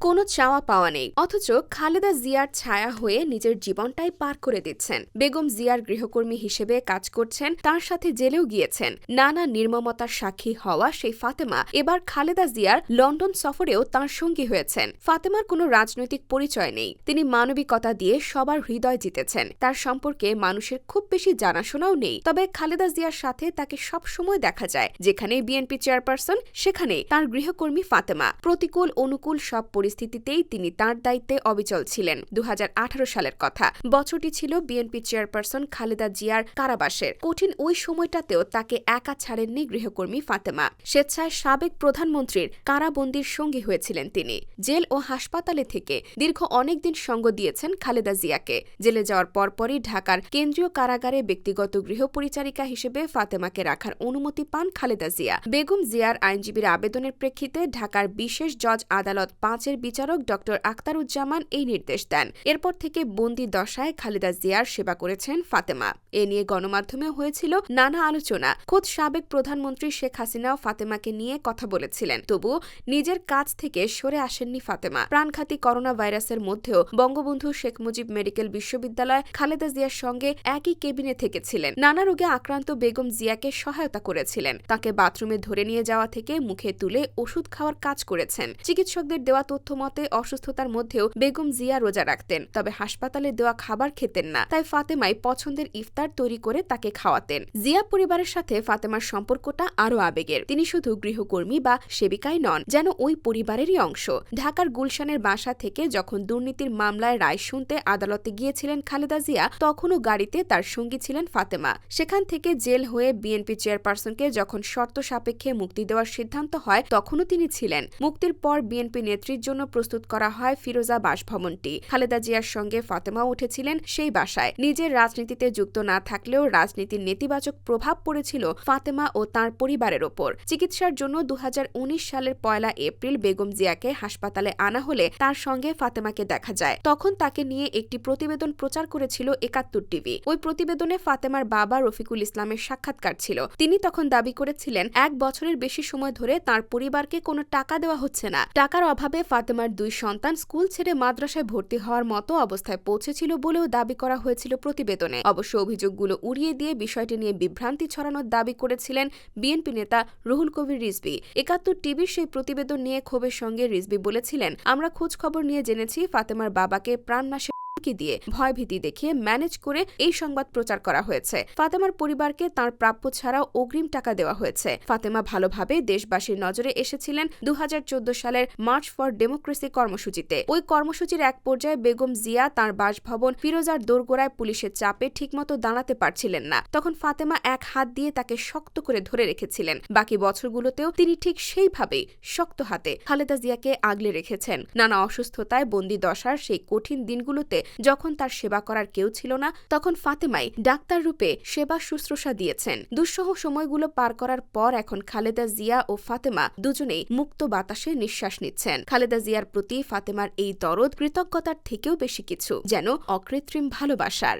কোনো চাওয়া পাওয়া নেই। অথচ খালেদা জিয়ার ছায়া হয়ে নিজের জীবনটাই পার করে দিচ্ছেন। বেগম জিয়ার গৃহকর্মী হিসেবে কাজ করছেন, তার সাথে জেলেও গিয়েছেন। নানা নির্মমতার সাক্ষী হওয়া সেই ফাতেমা এবার খালেদা জিয়ার লন্ডন সফরেও তার সঙ্গী হয়েছেন। ফাতেমার কোনো রাজনৈতিক পরিচয় নেই। তিনি মানবিকতা দিয়ে সবার হৃদয় জিতেছেন। তার সম্পর্কে মানুষের খুব বেশি জানাশোনাও নেই। তবে খালেদা জিয়ার সাথে তাকে সব সময় দেখা যায়। যেখানে বিএনপি চেয়ারপারসন সেখানে তার গৃহকর্মী ফাতেমা। প্রতিকূল, অনুকূল সব পরিস্থিতিতেই তিনি তার দায়িত্বে অবিচল ছিলেন। দু হাজার আঠারো সালের কথা। বছরটি ছিল বিএনপি চেয়ারপারসন খালেদা জিয়ার কারাবাসের। কঠিন ওই সময়টাতেও তাকে একা ছাড়েননি গৃহকর্মী ফাতেমা। স্বেচ্ছায় সাবেক প্রধানমন্ত্রীর কারাবন্দির সঙ্গী হয়েছিলেন তিনি। জেল ও হাসপাতালে থেকে দীর্ঘ অনেকদিন সঙ্গ দিয়েছেন খালেদা জিয়াকে। জেলে যাওয়ার পরপরই ঢাকার কেন্দ্রীয় কারাগারে ব্যক্তিগত গৃহপরিচারিকা হিসেবে ফাতেমাকে রাখার অনুমতি পান খালেদা জিয়া। বেগম জিয়ার আইনজীবীর আবেদনের প্রেক্ষিতে ঢাকার বিশেষ জজ আদালত পাঁচের বিচারক ড আখতারুজ্জামান এই নির্দেশ দেন। এরপর থেকে বন্দি দশায় খালেদা জিয়ার সেবা করেছেন ফাতেমা। এ নিয়ে গণমাধ্যমেও হয়েছিল নানা আলোচনা। খোদ সাবেক প্রধানমন্ত্রী শেখ হাসিনাও ফাতেমাকে নিয়ে কথা বলেছিলেন। তবু নিজের কাজ থেকে সরে আসেননি ফাতেমা। প্রাণঘাতী করোনা ভাইরাসের মধ্যেও বঙ্গবন্ধু শেখ মুজিব মেডিকেল বিশ্ববিদ্যালয় খালেদা জিয়ার সঙ্গে একই কেবিনে থেকেছিলেন। নানা রোগে আক্রান্ত বেগম জিয়াকে সহায়তা করেছিলেন। তাকে বাথরুমে ধরে নিয়ে যাওয়া থেকে মুখে তুলে ওষুধ খাওয়ার কাজ করেছেন। চিকিৎসকদের দেওয়া তথ্য মতে অসুস্থতার মধ্যেও বেগম জিয়া রোজা রাখতেন, তবে হাসপাতালে দেওয়া খাবার খেতেন না। তাই ফাতেমাই পছন্দের ইফতার তৈরি করে তাকে খাওয়াতেন। জিয়া পরিবারের সাথে ফাতেমার সম্পর্কটা আরও আবেগের। তিনি শুধু গৃহকর্মী বা সেবিকাই নন, যেন ওই পরিবারেরই অংশ। ঢাকার গুলশানের বাসা থেকে যখন দুর্নীতির মামলায় রায় শুনতে আদালতে গিয়েছিলেন খালেদা জিয়া, তখনও গাড়িতে তার সঙ্গী ছিলেন ফাতেমা। সেখান থেকে জেল হয়ে বিএনপি চেয়ারপারসনকে যখন শর্ত সাপেক্ষে মুক্তি দেওয়ার সিদ্ধান্ত হয়, তখনও তিনি ছিলেন। মুক্তির পর বিএনপি নেত্রীর জন্য প্রস্তুত করা হয় ফিরোজা বাসভবনটি। খালেদা জিয়ার সঙ্গে ফাতেমাও উঠেছিলেন সেই বাসায়। নিজের রাজনীতিতে যুক্ত না থাকলেও রাজনীতির নেতিবাচক প্রভাব পড়েছিল ফাতেমা ও তার পরিবারের ওপর। চিকিৎসার জন্য দুহাজার উনিশ সালের পয়লা এপ্রিল বেগম জিয়াকে হাসপাতালে আনা হলে তার সঙ্গে ফাতেমাকে দেখা যায়। তখন তাকে নিয়ে একটি প্রতিবেদন প্রচার করেছিল একাত্তর টিভি। ওই প্রতিবেদনে ফাতেমার বাবা রফিকুল ইসলামের সাক্ষাৎকার ছিল। তিনি তখন দাবি করেছিলেন, এক বছরের বেশি সময় ধরে তার পরিবারকে কোনো টাকা দেওয়া হচ্ছে না। টাকার অভাবে ফাতেমার দুই সন্তান স্কুল ছেড়ে মাদ্রাসায় ভর্তি হওয়ার মতো অবস্থায় পৌঁছেছিল বলেও দাবি করা হয়েছিল প্রতিবেদনে। অবশ্য অভিযোগগুলো উড়িয়ে দিয়ে বিষয়টি নিয়ে বিভ্রান্তি ছড়ানোর দাবি করেছিলেন বিএনপি নেতা রুহুল কবির রিজবি একাত্তর টিভির সেই প্রতিবেদন নিয়ে ক্ষোভের সঙ্গে রিজবি বলেছিলেন, আমরা খোঁজ খবর নিয়ে জেনেছি, ফাতেমার বাবাকে প্রাণনাশে হুমকি দিয়ে ভয়ভীতি দেখিয়ে ম্যানেজ করে এই সংবাদ প্রচার করা হয়েছে। ফাতেমার পরিবারকে তার প্রাপ্য ছাড়াও অগ্রিম টাকা দেওয়া হয়েছে। ফাতেমা ভালোভাবে দেশবাসীর নজরে এসেছিলেন দু সালের মার্চ ফর ডেমোক্রেসি কর্মসূচিতে। ওই কর্মসূচির এক পর্যায়ে বেগম জিয়া তার বাসভবন ফিরোজার দোরগোড়ায় পুলিশের চাপে ঠিকমতো দাঁড়াতে পারছিলেন না। তখন ফাতেমা এক হাত দিয়ে তাকে শক্ত করে ধরে রেখেছিলেন। বাকি বছরগুলোতেও তিনি ঠিক সেইভাবেই শক্ত হাতে খালেদা জিয়াকে আগলে রেখেছেন। নানা অসুস্থতায় বন্দি দশার সেই কঠিন দিনগুলোতে যখন তার সেবা করার কেউ ছিল না, তখন ফাতেমাই ডাক্তার রূপে সেবা শুশ্রূষা দিয়েছেন। দুঃসহ সময়গুলো পার করার পর এখন খালেদা জিয়া ও ফাতেমা দুজনেই মুক্ত বাতাসে নিঃশ্বাস নিচ্ছেন। খালেদা জিয়ার প্রতি ফাতেমার এই দরদ কৃতজ্ঞতার থেকেও বেশি কিছু, যেন অকৃত্রিম ভালোবাসার।